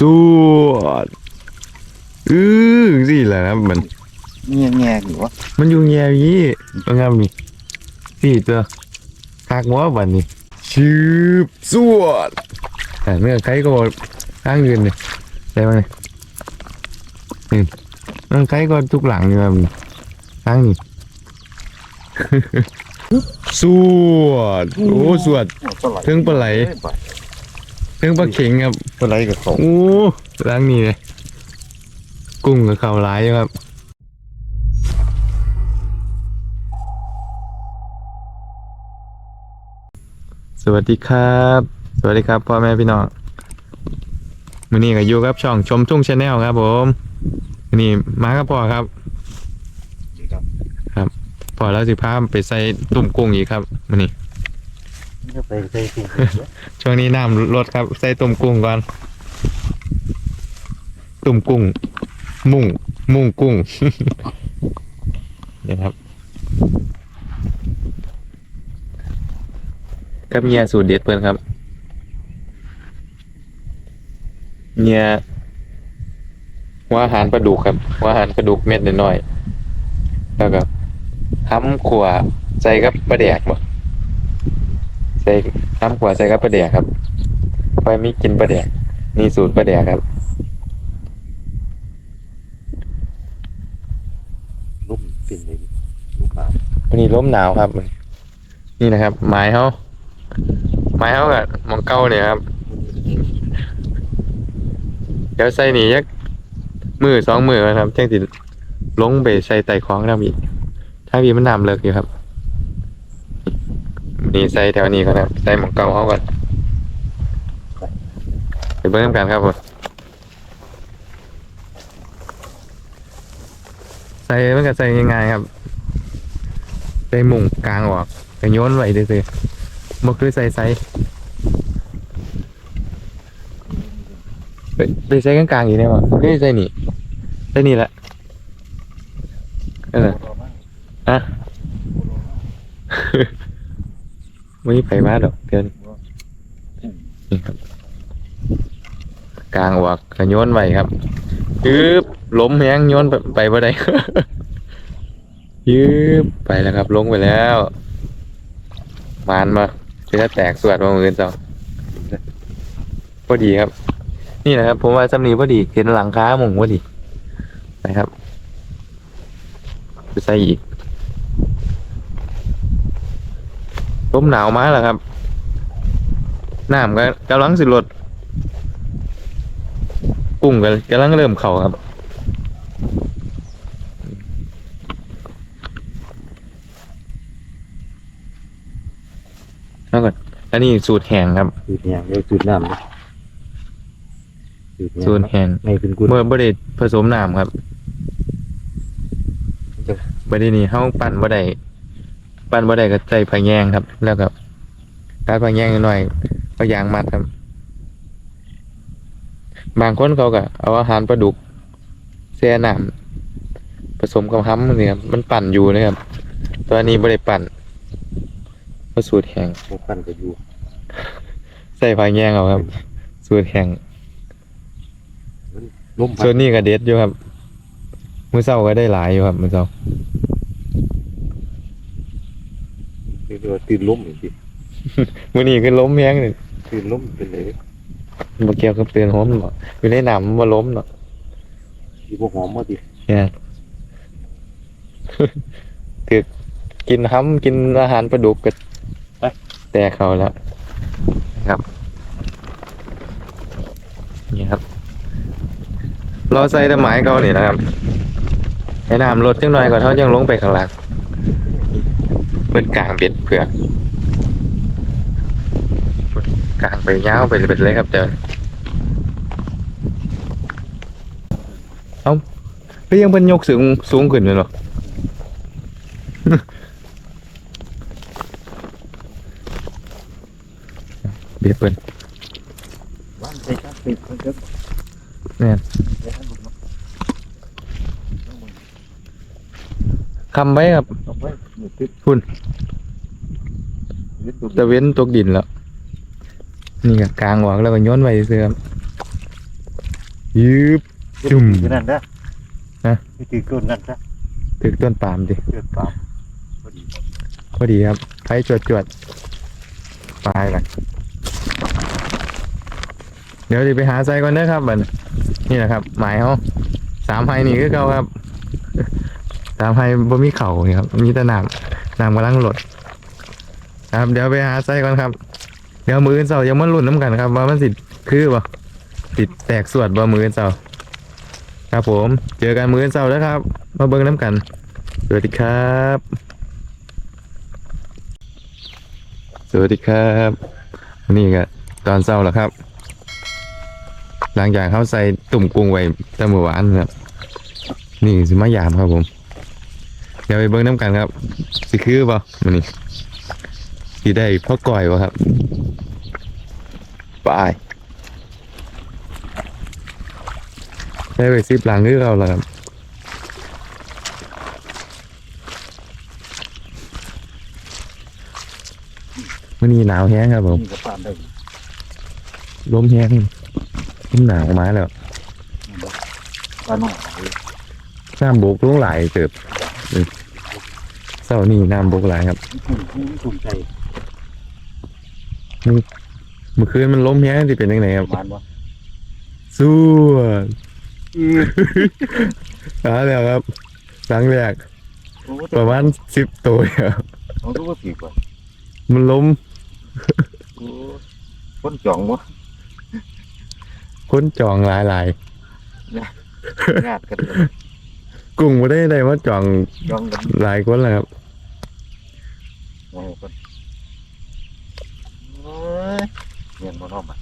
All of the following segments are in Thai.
สวดอือสิแหละครับมันเงี้ยแง่อยู่วะมันอยู่แง่ยี่ต้องทำนี่สี่ตัวคักว่าบันนี้ชืบสวดแต่เมื่อไกลก็ข้างยืนเลยได้ไหมนี่เมื่อไกลก็ทุกหลังอยู่ครับข้างนี้ สวดโอ้สวดเครื่องปลาไหล เรื่องปลาเข็งครับปลาไหลกับเขาโอ้ล้างนี่เลยกุ้งกับข้าวร้ายอยู่ครับสวัสดีครับ สวัสดีครับพ่อแม่พี่น้องมื้อนี้ก็อยู่กับช่องชมทุ่งชาแนลครับ ผมมื้อนี้มากับพ่อครับพ่อแล้วสิพาไปใส่ตุ่มกุ้งอีกครับมื้อนี้ ไปใส่ถุงช่วงนี้น้ำลดครับ ใส่ตุ่มกุ้งก่อน ตุ่มกุ้ง มุ่ง มุ่งกุ้งเดี๋ยวครับกับเมียสูตรเด็ดเพื่อนครับเมียว่าอาหารปลาดุกครับ ว่าอาหารปลาดุกเม็ดน้อยๆแล้วก็ทำขวใส่กับปลาแดกบ่ ส่ทำขวใส่กับปลาแดกครับไว้มีกินปลาแดกนี่สูตรปลาแดกครับลุ่มปิ่นเลยลูกปลาวันนี้ร่มหนาวครับ นี่นะครับ ไม้เขาไม้เขากับมองเก้าเนี่ยครับ เดี๋ยวใส่หนียักมือสองมือนะครับแจ้งติดลงไปใส่ไต่ของทำอีกถ้าพี่มันนำเลิกอยู่ครับ นี่ใส่แถวนี้ก่อนครับใส่หมองเก้าเขาก่อนไปเบิ้งกันครับผมใส่มันก็ใส่ง่ายๆครับใส่หมุงกลางออกก็โยนไว้ซื่อๆบ่คือใส่ใส่ไปใส่กลางๆอีกได้บ่ไม่ใส่นี่ใส่นี่แหละเออฮะ ไม่ไปมาดอกเดือนนี่ครับกลางออกก็โยนไว้ครับยืบล้มแฮงโยนไปไปบ่ได้ยืบไปแล้วครับลงไปแล้วมานมาจะแตกสวดมามือเจ้าพอดีครับ นี่นะครับ ผมว่าจำนีพอดีเห็นหลังค้ามุงพอดีนะครับไปใส่อีก ลมหนาวมาแล้วครับน้ำก็กำลังสิลดกุ้งก็กำลังเริ่มเข่าครับแล้วก็อันนี้สูตรแห้งครับ สูตรแห้งเรียกสูตรน้ำนะสูตรแห้งในเป็นกุลเมื่อบ่ได้ผสมน้ำครับจะบ่ได้นี่เฮาปั่นบ่ได้ ปั่นบ่ได้ก็ใส่ผักแยงครับ แล้วก็ตัดผักแยงหน่อยๆเอายางมัดครับ บางคนเขาก็เอาอาหารปลาดุกแช่น้ำผสมกับห้ำนี่ครับมันปั่นอยู่นะครับแตัวานี้บ่ได้ปั่นเพราะสูตรแห้งพวกกันก็อยู่ใส่ผักแยงเอาครับ สูตรแห้งลุ่มส่วนนี้ก็เด็ดอยู่ครับ มื้อเช้าก็ได้หลายอยู่ครับ มื้อเช้า เรียกว่าตื่นลุ่มอย่างที่มื้อนี้คือล้มแฮงนี่ตื่นลุ่มเป็นเลยบ่เกี่ยวกับเตือนหอมหรอกอยู่ในน้ำมันบ่ล้มหรอกที่พวกหอมมาดิเนี่ยถือกินห้ำกินอาหารปลาดุกก็แตกเขาแล้วนะครับ นี่ครับ เราใส่แต่ไม้เก่านี่นะครับให้น้ำลดจังหน่อยก่อนเขายังลงไปข้างล่าง เปิดกลางเบ็ดเผือกกลางไปยาวไปเบ็ดเลยครับเดี๋ยวเอาเฮ้ยยังเป็นยกสูงสูงขึ้นเลยเหรอเบ็ดเปิ้นว่านใส่กันติดมันก็เนี่ย ใส่กันหมดเนาะ คำไว้ครับเอาไว้หมดติดคุณยึดตัวตะเว้นตกดินแล้ว นี่ก็กลางออกแล้วก็โย้อนไว้เสื่อครับยืบ จุ่มคือนั่นนะฮะ นี่คือต้นนั่นซะถึกต้นปาล์มดิเกิดปามพอดีพอดีครับไฟจวดจวดๆปลายกันเดี๋ยวดิไปหาใส่ก่อนเด้อครับบัดนี่แหละครับ หมายเขาสามไฮนี่คือเก่าครับ สามไฮบ่มีเข่านี่ครับมีแต่น้ำน้ำกำลังหลด ครับเดี๋ยวไปหาใส่ก่อนครับ เดี๋ยวมืออนเสายังมาลุ้นน้ำกันครับว่ามันสิคือบ่ติดแตกสวดบ่มืออนเสาครับผม เจอกันมืออนเสาแล้วครับ มาเบิ่งน้ำกันสวัสดีครับ สวัสดีครับนี่ก็ตอนเช้าแล้วครับ หลังจากเขาใส่ตุ่มกุ้งไว้ตั้งเมื่อวานครับ นี่สิมายามครับผม ดี๋ยวไปเบิ้งน้ำกันครับ สิคือเปล่ามันนี่สิได้พ่อก่อยวะครับไปได้ไปซิปหลังคือเราแล้วครับวันนี้หนาวแห้งครับผมนี่ก็ปามได้ลมแห้งลมหนาวมาแล้วปลาหน่อยน้ำบกลงหลายเติบอืมเศร้านี่น้ำบกหลายครับถุ่มถุ่มถุ่มใจเมื่อคืนมันล้มแห้งที่เป็นยังไงครับหวานวะสู้อือหาแล้วครับหลังแรกโอ้ประมาณสิบตัวครับเขาต้องว่าผีกว่ามันล้มโอ้คนจ่องวะค้นจองหลายหลายญาติกันเลยๆกุ้งมาได้ได้ว่าจองจ่องกันหลายคนแล้วครับ โอ้คนโอ้ยเงียนมานอกมา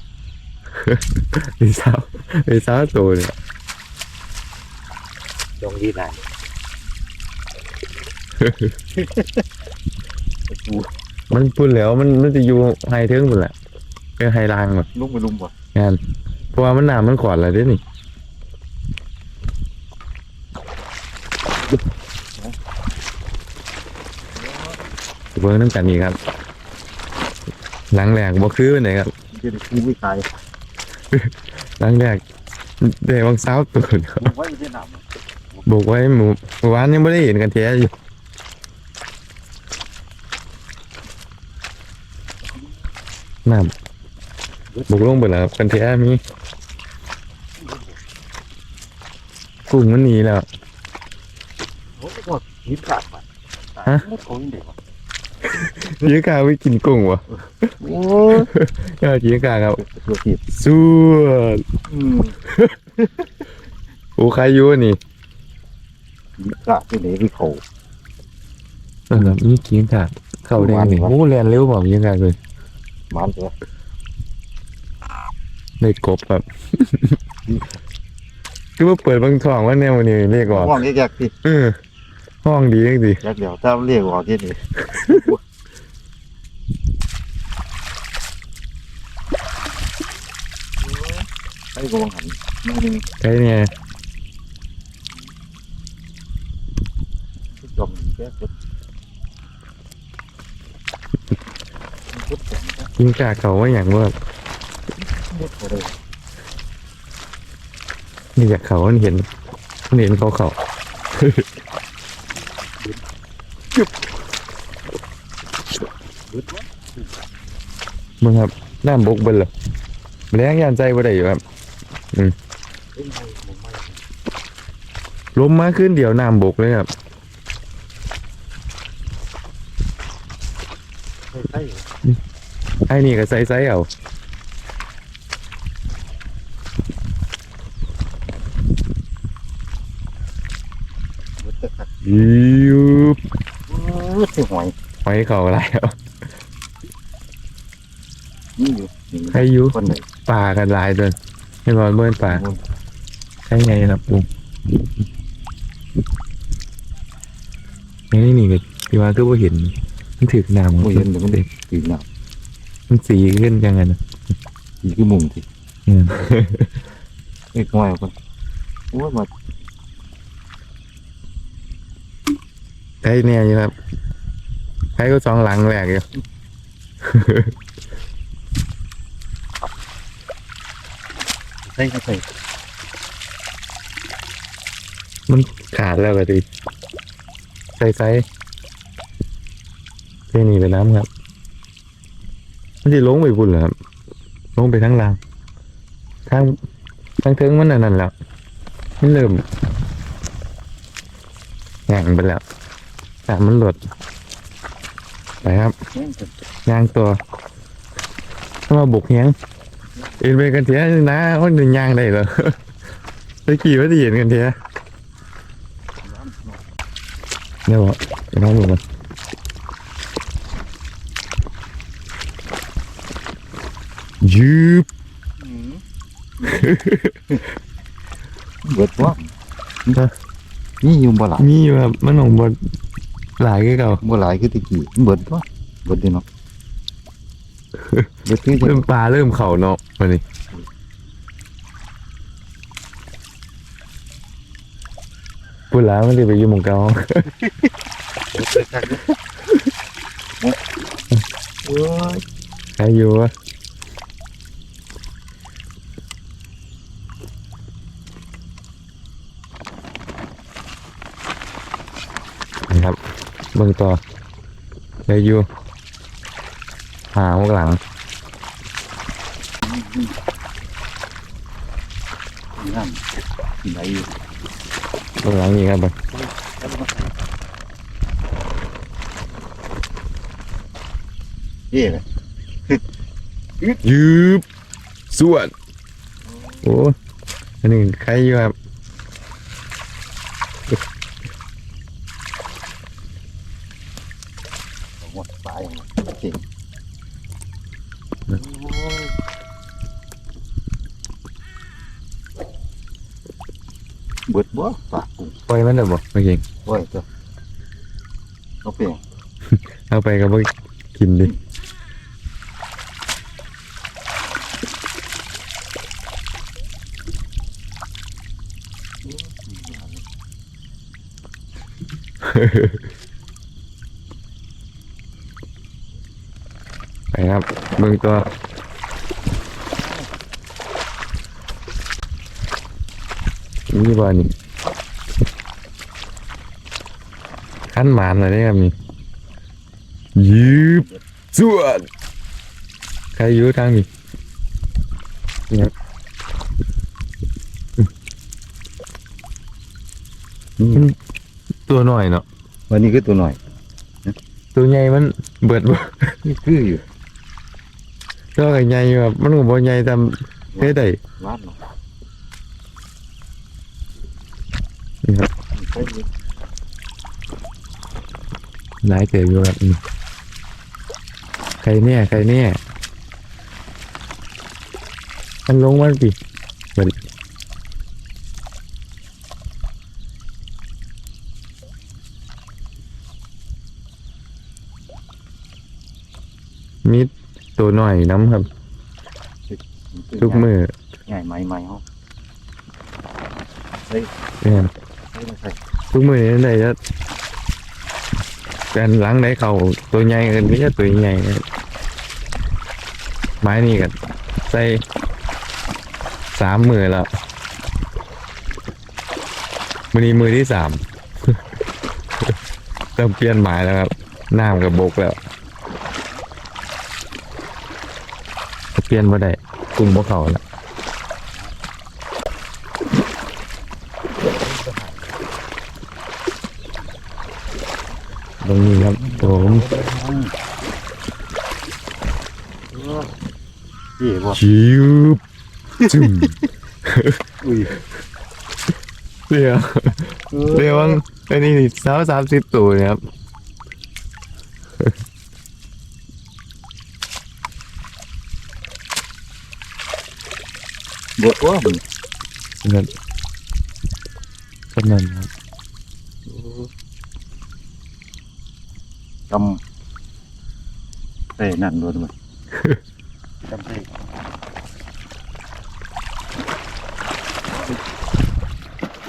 ไอ้สาวไอ้สาวตัวเนี่ยจ่องดีนายดูมันพูดแล้วมันมันจะอยู่ไฮเทิงหมดแหละเป็นไฮลางหมดลุกไปลุมบ่งานเพราะว่ามันหนามันขอดอะไรด้วยนี่ เบิ้งน้ำกันนี่ครับ หลังแรกบ่คือไหนครับจะได้คู่ไม่ตายหลังแรกเดี๋ยวบางสาวตื่นครับลุงไว้ไม่ได้หนำบอกไว้หมู่เมื่อวานยังไม่ได้เห็นกันแท้อยู่น้ำบุกลงไปแล้วครับกันแท้มีกุ้งมันหนีแล้วโอ้โหหินขาดไปฮะหมดของ เด็กวะยีกาไปกินกุ้งวะโอ้ยอดยีกาครับตัวทีบสู้อืมโอ้ใครอยู่วะนี่หินขาดที่ไหนที่เขา นั่นครับนี่กินกาเข้าแดงนี่วะ โอ้แลนเร็วบอกยีกาเลยมันตัวได้กบครับคือว่าเปิดเบางท้องว่าแนววันนี้เรียกออกห้องแยกๆที่เออ ห้องดีจังสิแยกเดี๋ยวถ้าเรียกออกที่นี่ไอ้กวางหันนั่นนี่ใช่เนี่ยจมแยกปุ๊บปุ๊บจมแยกกินกาเขาว่าอย่างว่าหมดเลยนี่อยากเขามันเห็นมันเห็นเขาเขา มึงครับน้ำบกเบิ่นเหรอแรงยานใจบ่ได้อยู่ครับอ้มมไม่ลมมาขึ้นเดี๋ยวน้ำบกเลยครับไอ้นี่ก็ใส่ใส่เอาบึ้ดแต่ขัดยิบ ดที่หอยหอยเขาอะไรครับนี่อยู่นี่ใครอยู่คนไหนป่ากันหลายเดินให้บอลเบิ่นป่าใช่ไงครับลุงนี่นี่ก็พี่ว่าก็บ่เห็นมันถือน้ำไม่เห็นแต่มันเด็กตีหน้ามันสีขึ้นยังไงนะตีคือมุมสิเนี่ยไอ้ก้อยคนโอ้ยมาใช่เนี่ยอยู่ครับ ใครก็สองหลังแหลกอยู่ใส่ก็ใส่มันขาดแล้วก็ดิใส่ใส่เทนี่ไปน้ำครับ มันจะลงไปบุญเหรอครับ ลงไปทั้งล่างทางทางเทิงมันอันนั่นแล้วมันเริ่มแง่งไปแล้วแต่มันหลด ไปครับย่างตัวถ้ามาบุกแฮงเอ็นไปกันเถอะนะว่าหนึ่งย่างได้เหรอตะกี้ว่าจะเห็นกันเถอะเนี่ยบอกไปน้องมึงกันยืบเบิดบ่นี่อยู่บ่หลายมีอยู่ครับมันของบด หลายก็เก่าบ่หลายคือตะกี้เบิดบ่เบิดเด้เนาะเบิดคือจะเริ่มปลาเริ่มเข่าเนาะวันนี้พูดแล้วมันจะไปอยู่หมองเก่าโอ้ยใครอยู่วะนะครับ เบิ่งต่อเลยอยู่หาข้างหลังนั่นไหนอยู่ข้างหลังนี่ครับเบิ่งเอ๊ะยืบส่วดโอ้อันนี้ใครอยู่ครับ มดตายเก่งเบิดบ่ปากกูปล่อยมันเด้อบ่ไม่เก่งโอ้ยตัวเอาเปลี่ยนเอาไปก็บ่กินดิไปครับ เบิ่งตัวนี่บ่นี่ขั้นหมานเลยครับนี่ยืบสวดใครอยู่ทางนี้เนี่ยนี่ตัวหน่อยเนาะวันนี้คือตัวหน่อย ตัวใหญ่มันเบิดบ่นี่คืออยู่ ตัวก็ใหญ่อยู่ครับมันก็บ่ใหญ่ตามเฮ็ดได้วาดเนาะนี่ครับใช่อยู่หลายเติบอยู่ครับอืมใครเนี่ยใครเนี่ยมันลงมันปิเบิดมีตัวหน่อยน้ำครับ ทุกมือใหญ่ไหมไหมเฮาเนี่ยเฮ้ยไม่ใช่ทุกมือนี่ได้จะการหล้างได้เขาตัวใหญ่เกินไม่ใช่ตัวใหญ่ครับไม้นี่กันใส่สามมือแล้วมือนี้มือที่สามต้องเปลี่ยนไม้แล้วครับน้ำกับบกแล้ว เปลี่ยนมาได้กลุ่มพวกเขาแล้วตรงนี้ครับผมเอ๋บ่ชิวจึมอุ้ยเรียวเรียววังอันนี้สาวสามสิบตัวเนี่ยครับ บดว่ามึงเงินก็นั่นครับจำเอ้ยนั่นโดนมั้ยจำเอ้ย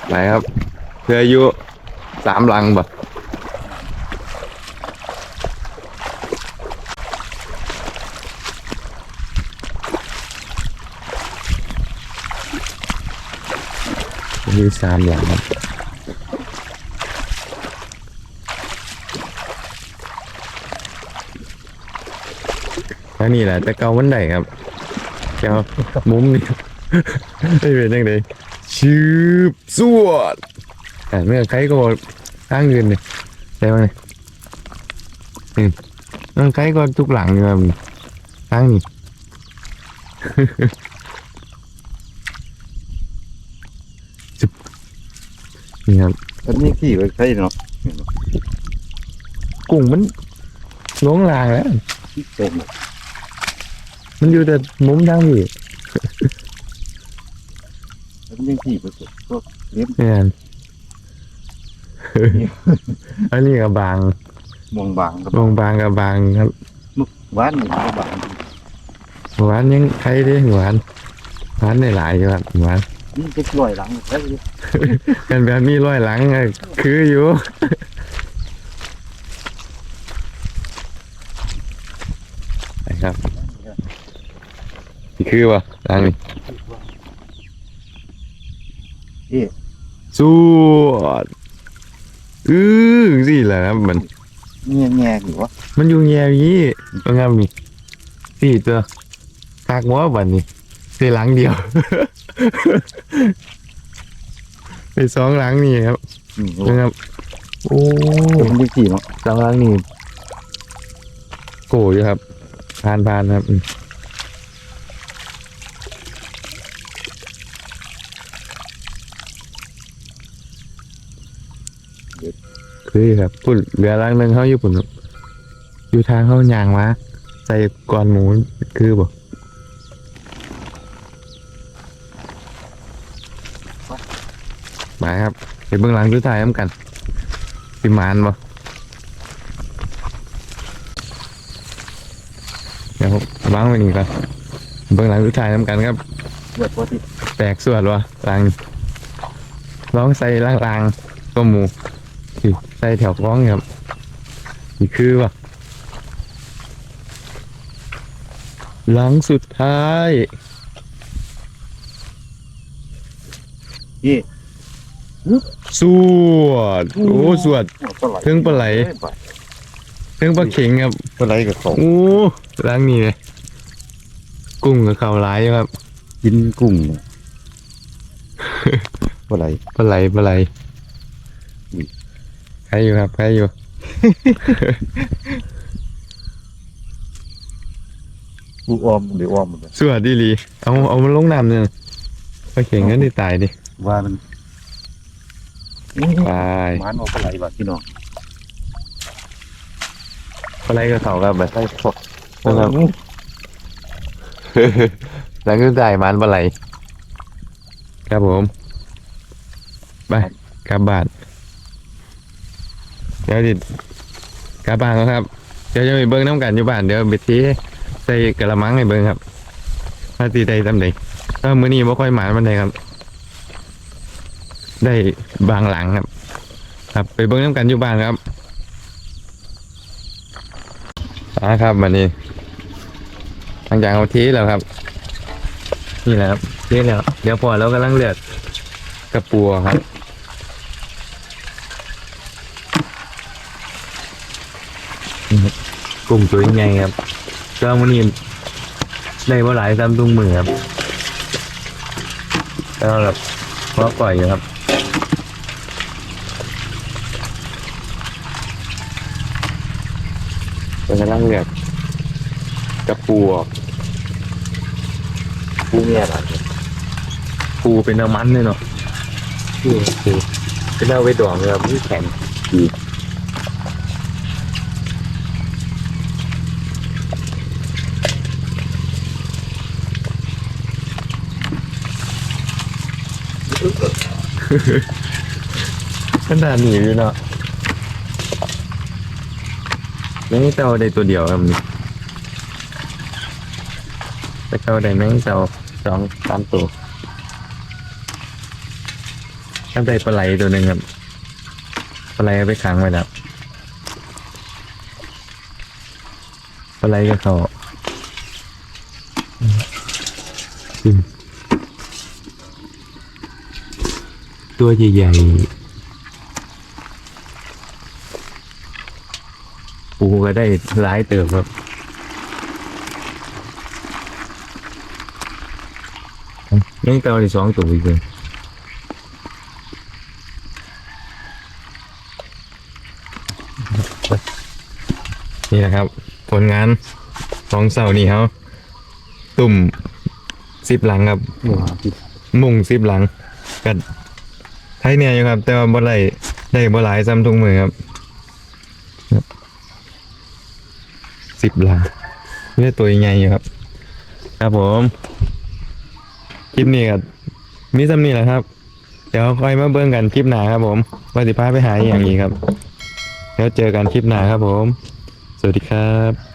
ไปครับเพื่ออายุสามลังบ่ มีสามหลังทางนี้แหละแต่เกาวันใดครับเกามุมนี่ไม่เป็นยังไงชืบสวดแต่เมื่อไก่ก็บอกางอื่นเลยได้ไหมนี่นั่งไก่ก็ทุกหลังเลยทางนี้ นี่ครับอันนี้ขี่ไปใช่เนาะกุ้งมันลงลางแล้วเต็มมันอยู่แต่มุมทางนี้อันนี้ขี่ไปสุดก็เลี้ยงเนี่ยอันนี้กับบางมองบางกับลงบางกับบางครับหวานนี่ก็บางหวานยังใครได้หวานหวานได้หลายอยู่ครับหวาน นี่จะลอยหลังใช่ไหมกันแบบนี้ร้อยหลังอะคืออยู่ ไปครับนี่คือวะหลังนี้เอ๊ะสู้อือสิแหละครับมัน เงี้ยแง่อยู่วะมันอยู่แง่นี้ต้องครับนี่สี่ตัวคากว่าบันนี้ ใส่หลังเดียว ไปสองหลังนี่ครับอืมนะครับโอ้ผมจะขี่เนาะสองหลังนี่โกอยู่ครับผ่านผ่านครับอืมคือครับพุ่นเหลือหลังหนึ่งเขาอยู่ปุ่นครับอยู่ทางเขายางมาใส่ก่อนหมูคือบ่มาครับไปเบื้องหลังสุดท้ายน้ำกันสิมานบ่เดี๋ยวผมวางไว้นี่ก่อนเบื้องหลังสุดท้ายน้ำกันครับเดือดพอดีแตกส่วนวะลังลองใส่ล่างลางๆก็หมูสิใส่แถวกล้องครับนี่คือวะหลังสุดท้ายเอ๊ะ สวด โอ้สวดปลาไหลถึงปลาไหล เรื่องปลาเข็งครับปลาไหลกับเขาโอ้ล้างนี่เลยกุ้งกับข้าวร้ายครับกินกุ้งเนี่ยปลาไหลปลาไหลปลาไหลใครอยู่ครับใครอยู่กูออมหรือออมมันสวดดีหลีเอาเอามันลงน้ำเนี่ยปลาเข็งก็ได้ตายดิว่ามัน ไปมันเอาปลาไหลว่ะพี่น้องปลาไหลกับเขาครับแบบใช่พอนะครับหลังก็ได้มันปลาไหลครับผม ไปกลับบ้านเดี๋ยวดิกลับบ้านแล้วครับ เดี๋ยวจะไปเบิ้งน้ำกันอยู่บ้านเดี๋ยวไปทีใส่กระมังให้เบิ้งครับถ้าตีได้ตำไหนถ้ามื้อนี้ไม่ค่อยหมานมันใดครับ ได้บางหลังครับ ครับไปเบิ้งน้ำกันอยู่บ้านครับอ่าครับวันนี้หลังจากเอาทีแล้วครับ นี่แหละครับทีแล้ว เดี๋ยวพอแล้วกำลังเลือกกระปัวครับกลุ่มตัวยังไงครับก็มันนี่ได้ว่าหลายซ้ำตุ้งมือครับแล้วแบบเพราะปล่อยอยู่ครับ เป็นกำลังเลือกกระปูออกกูเมียอะไรปูเป็นน้ำมันเลยเนาะปูปูเป็นเอาไปดองเลยครับที่แข็งดีขนาดนี้อยู่เนาะ ยังเต่าได้ตัวเดียวครับนี่แต่เต่าได้แมงเต่าสองสามตัวตั้งแต่ปลาไหลตัวหนึ่งครับปลาไหลเอาไปขังไว้แล้วปลาไหลก็เขาอืมตัวใหญ่ๆ ก็ได้หลายเติมครับยังเก่าที่สองตัวอีกเลยนี่นะครับ ผลงานสองเสานี่เขาตุ่มสิบหลังครับมุ่งสิบหลังกันไทยเนี่ยอยู่ครับ แต่ว่าบ่ได้ได้บ่หลายซ้ำทุกมือครับ สิบลาเนี่ตัวใหญ่อยู่ครับ ครับผมคลิปนี้กับมีซ้ำนี่แหละครับ เดี๋ยวค่อยมาเบิ่งกันคลิปหน้าครับผมว่าสิพาไปหาอย่างนี้ครับ แล้วเจอกันคลิปหน้าครับผม สวัสดีครับ